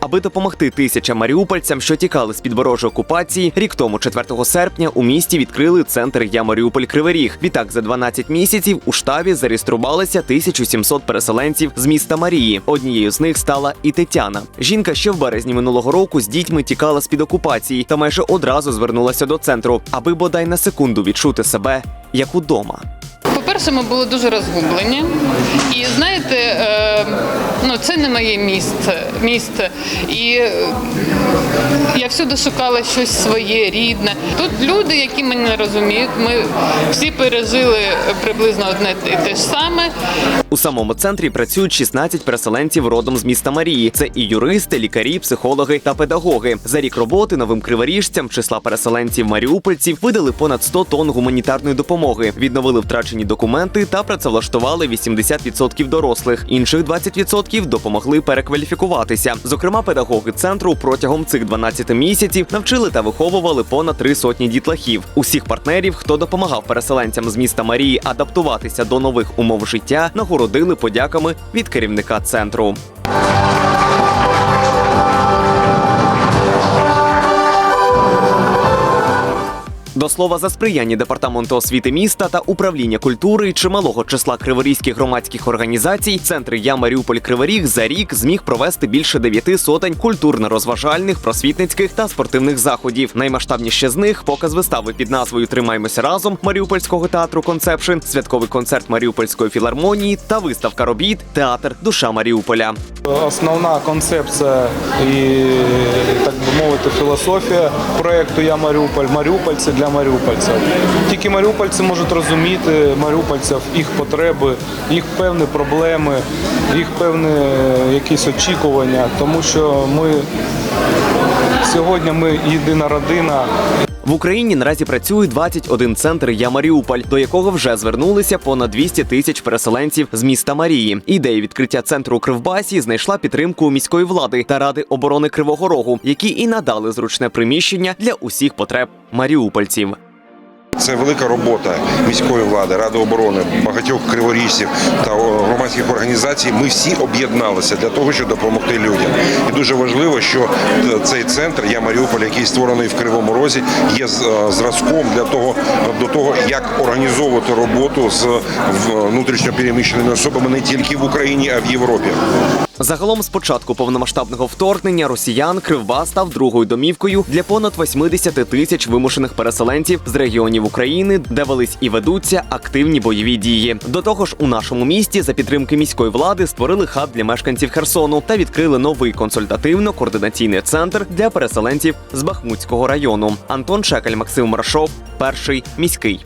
Аби допомогти тисячам маріупольцям, що тікали з під ворожої окупації, рік тому, 4 серпня, у місті відкрили центр Я Маріуполь Кривий. Відтак, за 12 місяців у штабі зареєструвалися 1700 переселенців з міста Марії. Однією з них стала і Тетяна. Жінка ще в березні минулого року з дітьми тікала з під окупації та майже одразу звернулася до центру, аби бодай на секунду відчути себе як удома. По-перше, ми були дуже розгублені. І знаєте, е, ну це не моє місце. місце. І е, я всюди шукала щось своє, рідне. Тут люди, які мене розуміють, ми всі пережили приблизно одне і те ж саме. У самому центрі працюють 16 переселенців родом з міста Марії. Це і юристи, лікарі, психологи та педагоги. За рік роботи новим криворіжцям числа переселенців маріупольців видали понад 100 тонн гуманітарної допомоги, відновили втрачені документи та працевлаштували 80% дорослих. Інших 20% допомогли перекваліфікуватися. Зокрема, педагоги центру протягом цих 12 місяців навчили та виховували понад три сотні дітлахів. Усіх партнерів, хто допомагав переселенцям з міста Марії адаптуватися до нових умов життя, нагородили подяками від керівника центру. До слова, за сприяння департаменту освіти міста та управління культури чималого числа криворізьких громадських організацій, центр Я Маріуполь Кривий за рік зміг провести більше дев'яти сотень культурно-розважальних, просвітницьких та спортивних заходів. Наймасштабніші з них показ вистави під назвою Тримаймося разом Маріупольського театру Концепшн, святковий концерт Маріупольської філармонії та виставка робіт Театр Душа Маріуполя. Основна концепція і так би філософія проекту Я Маріуполь Маріупольці для маріупольців. Тільки маріупольці можуть розуміти маріупольців, їх потреби, їх певні проблеми, їх певні е, якісь очікування, тому що ми сьогодні ми єдина родина, В Україні наразі працює 21 центр Я Маріуполь, до якого вже звернулися понад 200 тисяч переселенців з міста Марії. Ідея відкриття центру у Кривбасі знайшла підтримку міської влади та ради оборони Кривого Рогу, які і надали зручне приміщення для усіх потреб маріупольців. Це велика робота міської влади, ради оборони, багатьох криворіжців та громадських організацій. Ми всі об'єдналися для того, щоб допомогти людям. І дуже важливо, що е, цей центр Я Маріуполь, який створений в Кривому Розі, є е, зразком для того до того, як організовувати роботу з в- внутрішньо переміщеними особами не тільки в Україні, а в Європі. Загалом, з початку повномасштабного вторгнення росіян Кривбас став другою домівкою для понад 80 тисяч вимушених переселенців з регіонів України, де велись і ведуться активні бойові дії. До того ж, у нашому місті за підтримки міської влади створили хаб для мешканців Херсону та відкрили новий консультативно-координаційний центр для переселенців з Бахмутського району. Антон Шекель, Максим Маршов, перший міський.